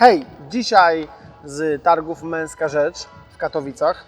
Hej, dzisiaj z targów Męska Rzecz w Katowicach.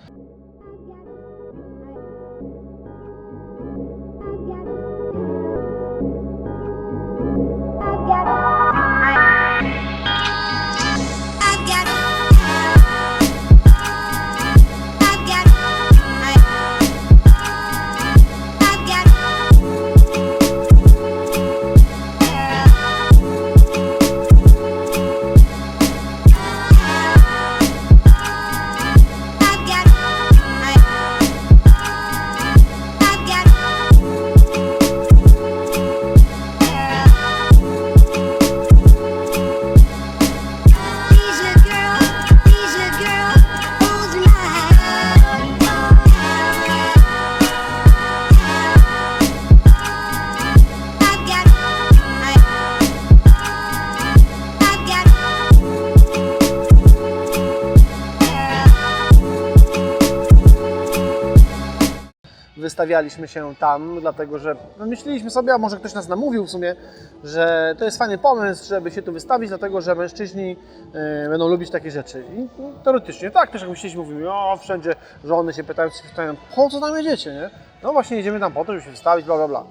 Wystawialiśmy się tam, dlatego że no, myśleliśmy sobie, a może ktoś nas namówił w sumie, że to jest fajny pomysł, żeby się tu wystawić, dlatego że mężczyźni e, będą lubić takie rzeczy. I no, teoretycznie tak, też jak myśleliśmy, mówimy, o wszędzie żony się pytają, się pytają, po co tam jedziecie, nie? No właśnie jedziemy tam po to, żeby się wystawić, bla bla bla.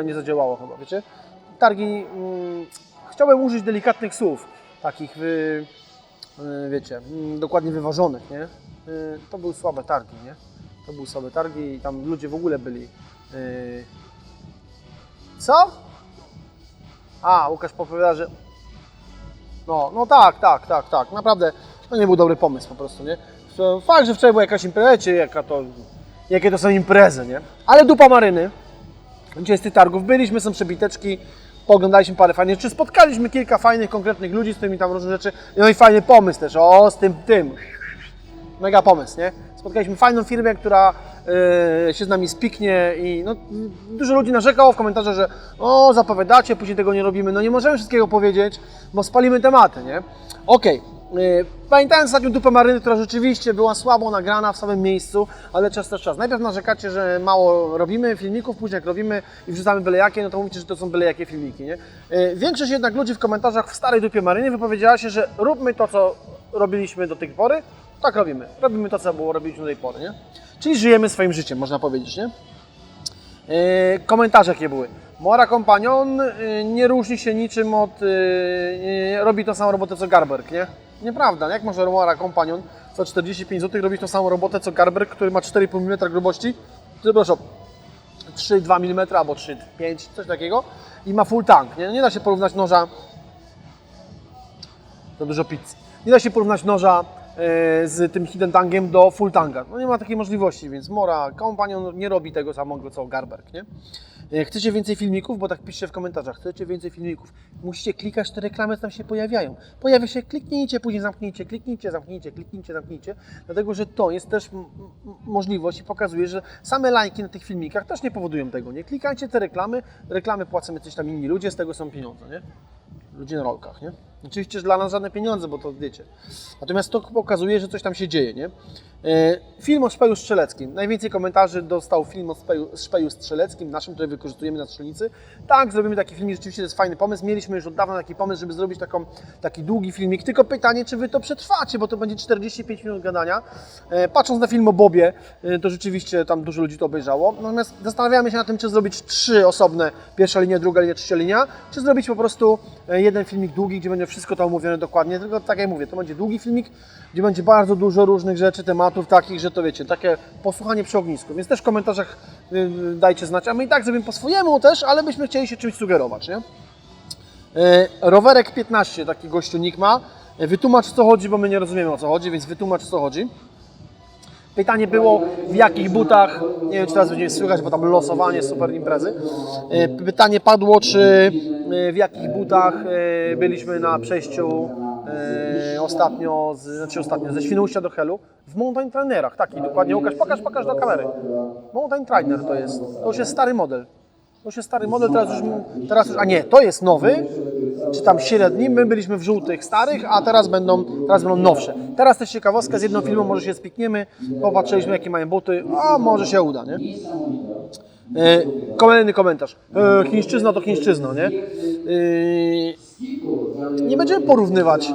E, nie zadziałało chyba, wiecie? Targi, mm, chciałbym użyć delikatnych słów, takich, wy, e, wiecie, mm, dokładnie wyważonych, nie? E, to były słabe targi, nie? To były słabe targi i tam ludzie w ogóle byli. Yy... Co? A, Łukasz powiada, że. No, no tak, tak, tak, tak. Naprawdę to nie był dobry pomysł po prostu, nie? Fakt, że wczoraj była jakaś impreza, jaka to, jakie to są imprezy, nie? Ale dupa maryny. Dzisiaj z tych targów byliśmy, są przebiteczki, pooglądaliśmy parę fajnych rzeczy, spotkaliśmy kilka fajnych, konkretnych ludzi, z którymi tam różne rzeczy. No i fajny pomysł też, o, z tym, tym. Mega pomysł, nie? Spotkaliśmy fajną firmę, która e, się z nami spiknie i no, dużo ludzi narzekało w komentarzach, że o, zapowiadacie, później tego nie robimy. No nie możemy wszystkiego powiedzieć, bo spalimy tematy, nie? Okej. e, Pamiętając ostatnią dupę maryny, która rzeczywiście była słabo nagrana w samym miejscu, ale czas też czas. Najpierw narzekacie, że mało robimy filmików, później jak robimy i wrzucamy byle jakie, no to mówicie, że to są byle jakie filmiki, nie? E, Większość jednak ludzi w komentarzach w starej dupie maryny wypowiedziała się, że róbmy to, co robiliśmy do tej pory, tak robimy. Robimy to, co było robić do tej pory, nie? Czyli żyjemy swoim życiem, można powiedzieć, nie? Yy, komentarze jakie były. Mora Companion yy, nie różni się niczym od... Yy, robi tą samą robotę co Garberg, nie? Nieprawda. Jak może Mora Companion za 45 zł robić tą samą robotę co Garberg, który ma 4,5 mm grubości? Przepraszam, 3,2 mm albo 3,5, coś takiego i ma full tank, nie? Nie da się porównać noża za dużo pizzy. Nie da się porównać noża e, z tym hidden tangiem do full tanga. No nie ma takiej możliwości, więc Mora Companion nie robi tego samego co Garberg, nie? E, Chcecie więcej filmików? Bo tak piszcie w komentarzach. Chcecie więcej filmików? Musicie klikać te reklamy, tam się pojawiają. Pojawia się, kliknijcie, później zamknijcie, kliknijcie, zamknijcie, kliknijcie, zamknijcie. Dlatego, że to jest też możliwość i pokazuje, że same lajki na tych filmikach też nie powodują tego, nie? Klikajcie te reklamy, reklamy płacą coś tam inni ludzie, z tego są pieniądze, nie? ludzie na rolkach, nie? Oczywiście, dla nas żadne pieniądze, bo to wiecie. Natomiast to pokazuje, że coś tam się dzieje, nie? E, Film o szpeju strzeleckim. Najwięcej komentarzy dostał film o szpeju, szpeju strzeleckim, naszym, który wykorzystujemy na strzelnicy. Tak, zrobimy taki filmik, rzeczywiście to jest fajny pomysł. Mieliśmy już od dawna taki pomysł, żeby zrobić taką, taki długi filmik. Tylko pytanie, czy Wy to przetrwacie, bo to będzie 45 minut gadania. E, Patrząc na film o Bobie, e, to rzeczywiście tam dużo ludzi to obejrzało. Natomiast zastanawiamy się nad tym, czy zrobić trzy osobne, pierwsza linia, druga linia, trzecia linia, czy zrobić po prostu jeden filmik długi, gdzie będzie wszystko to omówione dokładnie. Tylko tak jak mówię, to będzie długi filmik, gdzie będzie bardzo dużo różnych rzeczy, tematów takich, że to wiecie, takie posłuchanie przy ognisku. Więc też w komentarzach y, dajcie znać, a my i tak zrobimy po swojemu też, ale byśmy chcieli się czymś sugerować, nie? E, Rowerek 15, taki gościu nick ma. E, Wytłumacz co chodzi, bo my nie rozumiemy o co chodzi, więc wytłumacz co chodzi. Pytanie było, w jakich butach, nie wiem czy teraz będziemy słychać, bo tam losowanie, super imprezy. E, Pytanie padło, czy w jakich butach e, byliśmy na przejściu e, ostatnio, z, znaczy ostatnio, ze Świnoujścia do Helu, w Mountain Trainerach, taki dokładnie, Łukasz, pokaż, pokaż do kamery. Mountain Trainer to jest, to już jest stary model. To już jest stary model, teraz już, teraz już, a nie, to jest nowy, czy tam średni, my byliśmy w żółtych starych, a teraz będą, teraz będą nowsze. Teraz też ciekawostka, z jedną filmą może się spikniemy, popatrzyliśmy jakie mają buty, a może się uda, nie? E, Kolejny komentarz. E, chińszczyzna to chińszczyzna, nie? E, nie będziemy porównywać e,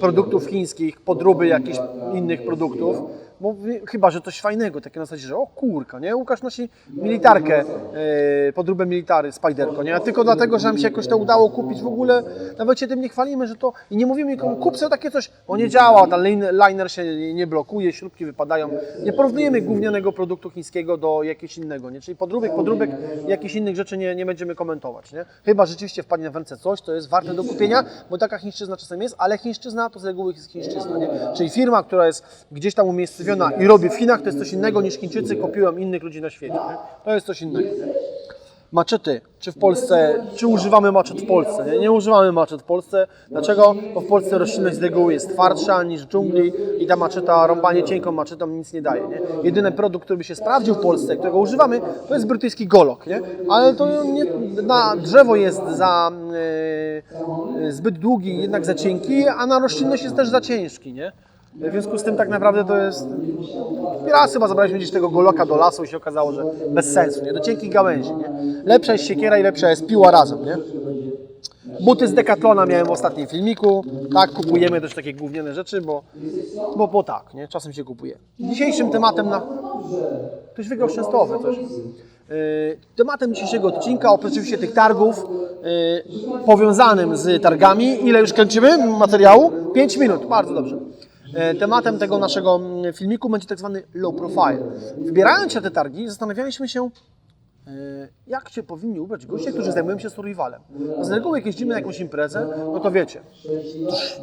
produktów chińskich, podróby jakichś innych produktów, bo chyba, że coś fajnego, takie na zasadzie, że o kurka, nie? Łukasz nosi militarkę, e, podróbę military, Spiderko, nie? A tylko dlatego, że nam się jakoś to udało kupić w ogóle, nawet się tym nie chwalimy, że to, i nie mówimy nikomu, kup sobie takie coś, bo nie działa, ten lin- liner się nie blokuje, śrubki wypadają. Nie porównujemy gównianego produktu chińskiego do jakiegoś innego, nie? Czyli podróbek, podróbek, jakichś innych rzeczy nie, nie będziemy komentować, nie? Chyba rzeczywiście wpadnie w ręce coś, to jest warte do kupienia, bo taka chińszczyzna czasem jest, ale chińszczyzna to z reguły jest chińszczyzna, nie? Czyli firma, która jest gdzieś tam umiejscowiona i robi w Chinach, to jest coś innego niż Chińczycy kopiują innych ludzi na świecie, nie? To jest coś innego. Maczety. Czy w Polsce, czy używamy maczet w Polsce? Nie, nie używamy maczet w Polsce. Dlaczego? Bo w Polsce roślinność z reguły jest twardsza niż w dżungli i ta maczeta, rąbanie cienką maczetą nic nie daje. Nie? Jedyny produkt, który by się sprawdził w Polsce, którego używamy, to jest brytyjski golok. Nie? Ale to nie, na drzewo jest za e, e, zbyt długi, jednak za cienki, a na roślinność jest też za ciężki. Nie? W związku z tym tak naprawdę to jest Raz chyba zabraliśmy gdzieś tego goloka do lasu i się okazało, że bez sensu, nie? Do cienkich gałęzi, nie? Lepsza jest siekiera i lepsza jest piła razem, nie? Buty z Decathlona miałem w ostatnim filmiku. Tak, kupujemy też takie gówniane rzeczy, bo, bo, bo tak, nie? Czasem się kupuje. Dzisiejszym tematem na... Ktoś wygrał częstowy coś. Yy, Tematem dzisiejszego odcinka, oprócz tych targów, yy, powiązanym z targami, ile już kręcimy materiału? 5 minut, bardzo dobrze. E, Tematem tego naszego mm, filmiku będzie tak zwany low profile. Wybierając się na te targi, zastanawialiśmy się, e, jak się powinni ubrać goście, którzy zajmują się survivalem. Z reguły jak jeździmy na jakąś imprezę, no to wiecie,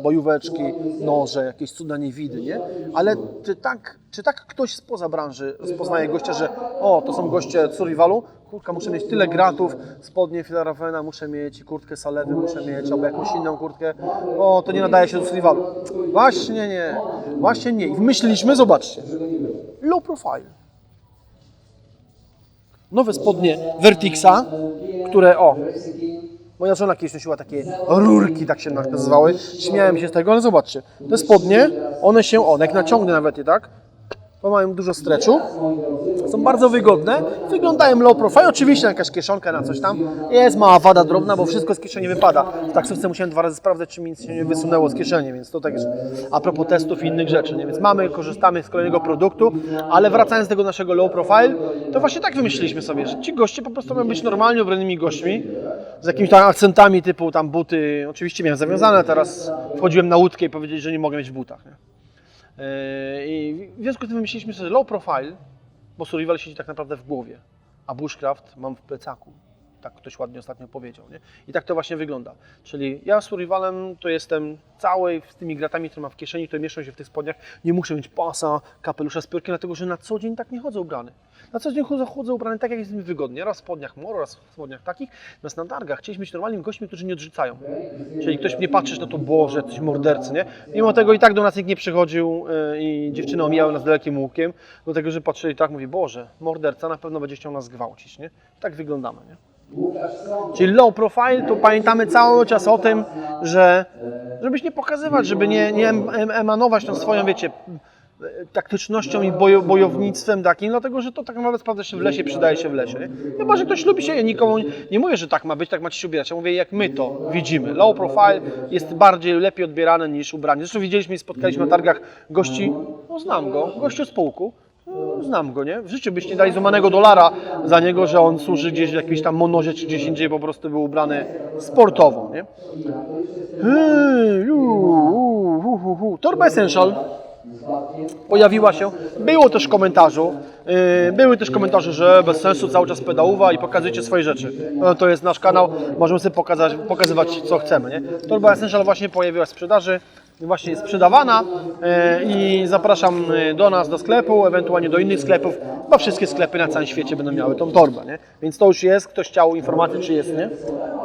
bojóweczki, noże, jakieś cuda niewidy, nie? Ale czy tak, czy tak ktoś spoza branży rozpoznaje gościa, że o, to są goście survivalu? Kurka, muszę mieć tyle gratów, spodnie Filarafena, muszę mieć kurtkę Salewy, muszę mieć, albo jakąś inną kurtkę. O, to nie nadaje się do survivalu. Właśnie nie, właśnie nie. I zobaczcie, low profile nowe spodnie Vertixa, które o, moja żona kiedyś nosiła takie rurki, tak się nazywały. Śmiałem się z tego, ale zobaczcie, te spodnie, one się, o, jak naciągnę nawet je tak, to mają dużo stretchu, są bardzo wygodne, wyglądają low profile, oczywiście jakaś kieszonka na coś tam, jest mała wada drobna, bo wszystko z kieszeni wypada. W taksówce musiałem dwa razy sprawdzać, czy mi nic się nie wysunęło z kieszeni, więc to tak jest a propos testów i innych rzeczy, nie? więc mamy, korzystamy z kolejnego produktu, ale wracając do tego naszego low profile, to właśnie tak wymyśliliśmy sobie, że ci goście po prostu mają być normalnie ubranymi gośćmi, z jakimiś tam akcentami typu tam buty, oczywiście miałem zawiązane, teraz wchodziłem na łódkę i powiedzieli, że nie mogę mieć w butach. Nie? Yy, I w związku z tym wymyśliliśmy sobie low profile, bo survival siedzi tak naprawdę w głowie, a bushcraft mam w plecaku. Tak ktoś ładnie ostatnio powiedział. Nie? I tak to właśnie wygląda. Czyli ja z survivalem to jestem cały z tymi gratami, które mam w kieszeni, które mieszczą się w tych spodniach. Nie muszę mieć pasa, kapelusza z piórkiem, dlatego że na co dzień tak nie chodzę ubrany. Na co dzień chodzę, chodzę ubrany tak, jak jest mi wygodnie. Raz w spodniach moro, raz w spodniach takich. Natomiast na targach chcieliśmy być normalnymi gośćmi, którzy nie odrzucają. Czyli ktoś mnie patrzy, no to Boże, coś mordercy, nie? Mimo tego i tak do nas nikt nie przychodził yy, i dziewczyny omijały nas dalekim łukiem, dlatego że patrzyli tak, mówi, Boże, morderca na pewno będzie chciał nas zgwałcić, nie? Tak wyglądamy, nie? Czyli low profile, to pamiętamy cały czas o tym, że żebyś nie pokazywać, żeby nie, nie em- em- emanować tą swoją, wiecie, taktycznością i bojo, bojownictwem takim, dlatego że to tak naprawdę sprawdza się w lesie, przydaje się w lesie. Nie? Chyba, że ktoś lubi się, ja nikomu nie mówię, że tak ma być, tak macie się ubierać. Ja mówię, jak my to widzimy. Low profile jest bardziej, lepiej odbierane niż ubranie. Zresztą widzieliśmy i spotkaliśmy na targach gości, no znam go, gościu z pułku, Znam go, nie? W życiu byście dali złamanego dolara za niego, że on służy gdzieś w jakiejś tam monozie czy gdzieś indziej, po prostu był ubrany sportowo, nie? Torba Essential pojawiła się. Było też w komentarzu, yy, były też komentarze, że bez sensu cały czas pedałowa i pokazujecie swoje rzeczy. No, to jest nasz kanał, możemy sobie pokazać, pokazywać co chcemy, nie? Torba Essential właśnie pojawiła w sprzedaży, właśnie jest sprzedawana yy, i zapraszam yy, do nas do sklepu, ewentualnie do innych sklepów, bo wszystkie sklepy na całym świecie będą miały tą torbę, nie? Więc to już jest, ktoś chciał informacji czy jest, nie?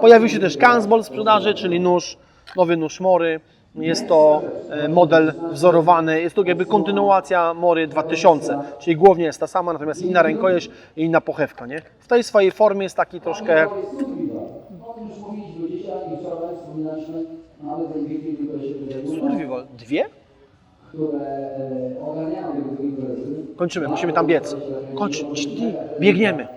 Pojawił się też Kansball w sprzedaży, czyli nóż, nowy nóż Mory. Jest to e, model wzorowany, jest to jakby kontynuacja Mory 2000, czyli głównie jest ta sama, natomiast inna rękojeść i inna pochewka, nie? W tej swojej formie jest taki troszkę survival. Dwie? Kończymy, musimy tam biec. Kończ, biegniemy.